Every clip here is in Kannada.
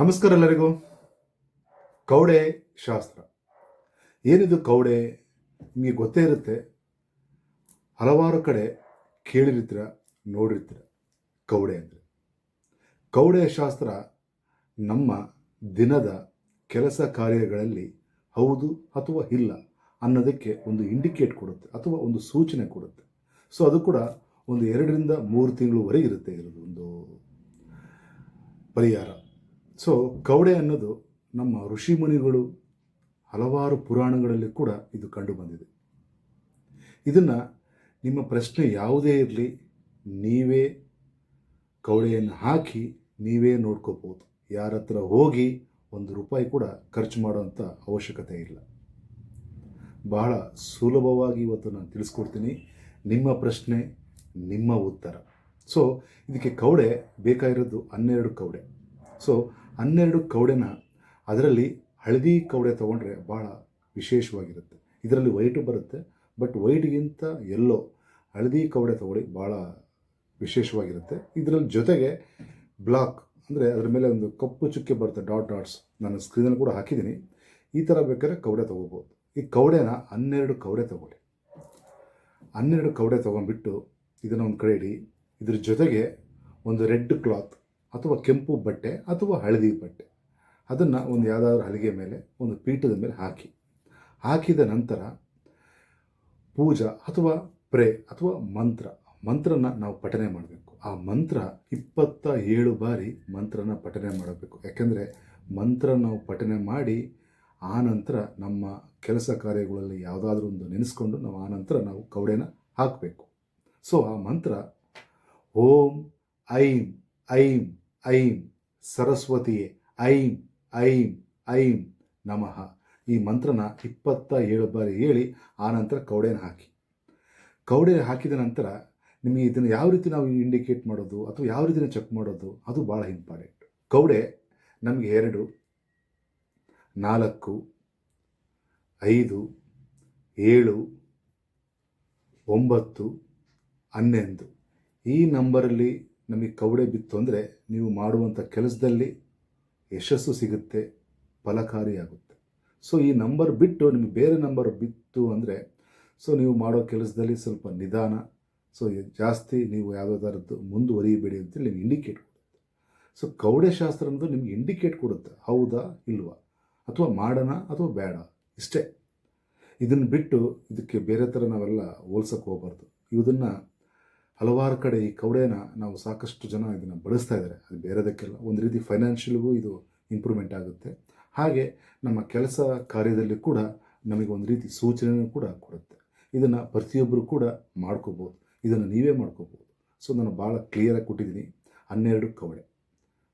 ನಮಸ್ಕಾರ ಎಲ್ಲರಿಗೂ. ಕೌಡೆ ಶಾಸ್ತ್ರ. ಏನಿದು ಕೌಡೆ? ನಿಮಗೆ ಗೊತ್ತೇ ಇರುತ್ತೆ. ಹಲವಾರು ಕಡೆ ಕೇಳಿರ್ತೀರ, ನೋಡಿರ್ತೀರ ಕೌಡೆ ಅಂದರೆ. ಕೌಡೆ ಶಾಸ್ತ್ರ ನಮ್ಮ ದಿನದ ಕೆಲಸ ಕಾರ್ಯಗಳಲ್ಲಿ ಹೌದು ಅಥವಾ ಇಲ್ಲ ಅನ್ನೋದಕ್ಕೆ ಒಂದು ಇಂಡಿಕೇಟ್ ಕೊಡುತ್ತೆ ಅಥವಾ ಒಂದು ಸೂಚನೆ ಕೊಡುತ್ತೆ. ಸೊ ಅದು ಕೂಡ ಒಂದು ಎರಡರಿಂದ ಮೂರು ತಿಂಗಳವರೆಗೆ ಇರುತ್ತೆ ಇರೋದು ಒಂದು ಪರಿಹಾರ. ಸೊ ಕವಡೆ ಅನ್ನೋದು ನಮ್ಮ ಋಷಿ ಮುನಿಗಳು ಹಲವಾರು ಪುರಾಣಗಳಲ್ಲಿ ಕೂಡ ಇದು ಕಂಡು ಬಂದಿದೆ. ಇದನ್ನು ನಿಮ್ಮ ಪ್ರಶ್ನೆ ಯಾವುದೇ ಇರಲಿ, ನೀವೇ ಕವಡೆಯನ್ನು ಹಾಕಿ ನೀವೇ ನೋಡ್ಕೋಬೋದು ಯಾರ ಹತ್ರ ಹೋಗಿ ಒಂದು ರೂಪಾಯಿ ಕೂಡ ಖರ್ಚು ಮಾಡುವಂಥ ಅವಶ್ಯಕತೆ ಇಲ್ಲ. ಬಹಳ ಸುಲಭವಾಗಿ ಇವತ್ತು ನಾನು ತಿಳಿಸ್ಕೊಡ್ತೀನಿ. ನಿಮ್ಮ ಪ್ರಶ್ನೆ, ನಿಮ್ಮ ಉತ್ತರ. ಸೊ ಇದಕ್ಕೆ ಕವಡೆ ಬೇಕಾಗಿರೋದು ಹನ್ನೆರಡು ಕವಡೆ ಸೊ ಹನ್ನೆರಡು ಕೌಡೆನ ಅದರಲ್ಲಿ ಹಳದಿ ಕವಡೆ ತೊಗೊಂಡ್ರೆ ಭಾಳ ವಿಶೇಷವಾಗಿರುತ್ತೆ. ಇದರಲ್ಲಿ ವೈಟು ಬರುತ್ತೆ ಬಟ್ ವೈಟ್ಗಿಂತ ಎಲ್ಲೋ ಹಳದಿ ಕವಡೆ ತೊಗೊಳ್ಳಿ ಭಾಳ ವಿಶೇಷವಾಗಿರುತ್ತೆ. ಇದರಲ್ಲಿ ಜೊತೆಗೆ ಬ್ಲಾಕ್ ಅಂದರೆ ಅದರ ಮೇಲೆ ಒಂದು ಕಪ್ಪು ಚುಕ್ಕೆ ಬರುತ್ತೆ ಡಾಟ್ ಡಾಟ್ಸ್ ನಾನು ಸ್ಕ್ರೀನಲ್ಲಿ ಕೂಡ ಹಾಕಿದ್ದೀನಿ. ಈ ಥರ ಬೇಕಾದ್ರೆ ಕವಡೆ ತೊಗೋಬೋದು. ಈ ಕವಡೆನ ಹನ್ನೆರಡು ಕವಡೆ ತೊಗೊಳ್ಳಿ. ಹನ್ನೆರಡು ಕವಡೆ ತೊಗೊಂಡ್ಬಿಟ್ಟು ಇದನ್ನು ಒಂದು ಕಡೆ ಇಡಿ. ಇದ್ರ ಜೊತೆಗೆ ಒಂದು ರೆಡ್ ಕ್ಲಾತ್ ಅಥವಾ ಕೆಂಪು ಬಟ್ಟೆ ಅಥವಾ ಹಳದಿ ಬಟ್ಟೆ. ಅದನ್ನು ಒಂದು ಯಾವುದಾದ್ರೂ ಹಲಿಗೆ ಮೇಲೆ, ಒಂದು ಪೀಠದ ಮೇಲೆ ಹಾಕಿ. ಹಾಕಿದ ನಂತರ ಪೂಜಾ ಅಥವಾ ಪ್ರೇ ಅಥವಾ ಮಂತ್ರ, ಮಂತ್ರನ ನಾವು ಪಠನೆ ಮಾಡಬೇಕು. ಆ ಮಂತ್ರ ಇಪ್ಪತ್ತ ಏಳು ಬಾರಿ ಮಂತ್ರನ ಪಠನೆ ಮಾಡಬೇಕು. ಯಾಕೆಂದರೆ ಮಂತ್ರ ನಾವು ಪಠನೆ ಮಾಡಿ ಆ ನಂತರ ನಮ್ಮ ಕೆಲಸ ಕಾರ್ಯಗಳಲ್ಲಿ ಯಾವುದಾದ್ರೂ ಒಂದು ನೆನೆಸ್ಕೊಂಡು ನಾವು ಆ ನಂತರ ನಾವು ಕವಡೆನ ಹಾಕಬೇಕು. ಸೊ ಆ ಮಂತ್ರ ಓಂ ಐಂ ಐಂ ಐಂ ಸರಸ್ವತಿಯೇ, ಐಂ ಐಂ ಐಂ ನಮಃ. ಈ ಮಂತ್ರನ ಇಪ್ಪತ್ತ ಏಳು ಬಾರಿ ಹೇಳಿ ಆ ನಂತರ ಕವಡೆನ ಹಾಕಿ. ಕೌಡೆ ಹಾಕಿದ ನಂತರ ನಿಮಗೆ ಇದನ್ನು ಯಾವ ರೀತಿ ನಾವು ಇಂಡಿಕೇಟ್ ಮಾಡೋದು ಅಥವಾ ಯಾವ ರೀತಿನ ಚೆಕ್ ಮಾಡೋದು ಅದು ಭಾಳ ಇಂಪಾರ್ಟೆಂಟ್ ಕೌಡೆ ನಮಗೆ ಎರಡು, ನಾಲ್ಕು, ಐದು, ಏಳು, ಒಂಬತ್ತು, ಹನ್ನೊಂದು. ಈ ನಂಬರಲ್ಲಿ ನಮಗೆ ಕವಡೆ ಬಿತ್ತು ಅಂದರೆ ನೀವು ಮಾಡುವಂಥ ಕೆಲಸದಲ್ಲಿ ಯಶಸ್ಸು ಸಿಗುತ್ತೆ, ಫಲಕಾರಿಯಾಗುತ್ತೆ. ಸೊ ಈ ನಂಬರ್ ಬಿಟ್ಟು ನಿಮಗೆ ಬೇರೆ ನಂಬರ್ ಬಿತ್ತು ಅಂದರೆ ಸೊ ನೀವು ಮಾಡೋ ಕೆಲಸದಲ್ಲಿ ಸ್ವಲ್ಪ ನಿಧಾನ ಸೊ ಜಾಸ್ತಿ ನೀವು ಯಾವುದಾದ್ರದ್ದು ಮುಂದುವರಿಯಬೇಡಿ ಅಂತೇಳಿ ನಿಮ್ಗೆ ಇಂಡಿಕೇಟ್ ಕೊಡುತ್ತೆ. ಸೊ ಕೌಡೆಶಾಸ್ತ್ರ ಅನ್ನೋದು ನಿಮ್ಗೆ ಇಂಡಿಕೇಟ್ ಕೊಡುತ್ತೆ, ಹೌದಾ, ಇಲ್ವಾ? ಅಥವಾ ಮಾಡೋಣ ಅಥವಾ ಬೇಡ? ಇಷ್ಟೇ. ಇದನ್ನು ಬಿಟ್ಟು ಇದಕ್ಕೆ ಬೇರೆ ಥರ ನಾವೆಲ್ಲ ಹೋಲ್ಸಕ್ಕೆ ಹೋಗ್ಬಾರ್ದು. ಇದನ್ನು ಹಲವಾರು ಕಡೆ ಈ ಕವಡೆನ ನಾವು ಸಾಕಷ್ಟು ಜನ ಇದನ್ನು ಬಳಸ್ತಾ ಇದ್ದಾರೆ. ಅದು ಬೇರೆದಕ್ಕೆಲ್ಲ. ಒಂದು ರೀತಿ ಫೈನಾನ್ಷಿಯಲ್ಗೂ ಇದು ಇಂಪ್ರೂವ್ಮೆಂಟ್ ಆಗುತ್ತೆ. ಹಾಗೆ ನಮ್ಮ ಕೆಲಸ ಕಾರ್ಯದಲ್ಲಿ ಕೂಡ ನಮಗೆ ಒಂದು ರೀತಿ ಸೂಚನೆಯೂ ಕೂಡ ಕೊಡುತ್ತೆ. ಇದನ್ನು ಪ್ರತಿಯೊಬ್ಬರು ಕೂಡ ಮಾಡ್ಕೋಬೋದು. ಇದನ್ನು ನೀವೇ ಮಾಡ್ಕೋಬೋದು. ಸೊ ನಾನು ಭಾಳ ಕ್ಲಿಯರಾಗಿ ಕೊಟ್ಟಿದ್ದೀನಿ. ಹನ್ನೆರಡು ಕವಡೆ.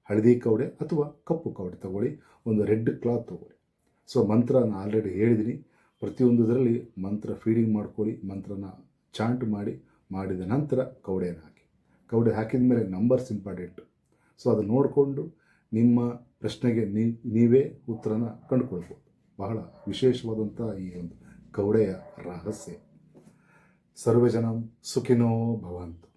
ಹಳದಿ ಕವಡೆ ಅಥವಾ ಕಪ್ಪು ಕವಡೆ ತಗೊಳ್ಳಿ. ಒಂದು ರೆಡ್ ಕ್ಲಾತ್ ತಗೊಳ್ಳಿ. ಸೊ ಮಂತ್ರ ನಾನು ಆಲ್ರೆಡಿ ಹೇಳಿದ್ದೀನಿ. ಪ್ರತಿಯೊಂದರಲ್ಲಿ ಮಂತ್ರ ಫೀಡಿಂಗ್ ಮಾಡ್ಕೊಳ್ಳಿ. ಮಂತ್ರನ ಚಾಂಟ್ ಮಾಡಿ. ಮಾಡಿದ ನಂತರ ಕೌಡೆಯನ್ನು ಹಾಕಿ. ಕೌಡೆ ಹಾಕಿದ ಮೇಲೆ ನಂಬರ್ಸ್ ಇಂಪಾರ್ಟೆಂಟು. ಸೊ ಅದು ನೋಡಿಕೊಂಡು ನಿಮ್ಮ ಪ್ರಶ್ನೆಗೆ ನೀವು ಉತ್ತರನ ಕಂಡುಕೊಳ್ಬೋದು. ಬಹಳ ವಿಶೇಷವಾದಂಥ ಈ ಒಂದು ಕೌಡೆಯ ರಹಸ್ಯ. ಸರ್ವಜನಂ ಸುಖಿನೋ ಭವಂತು.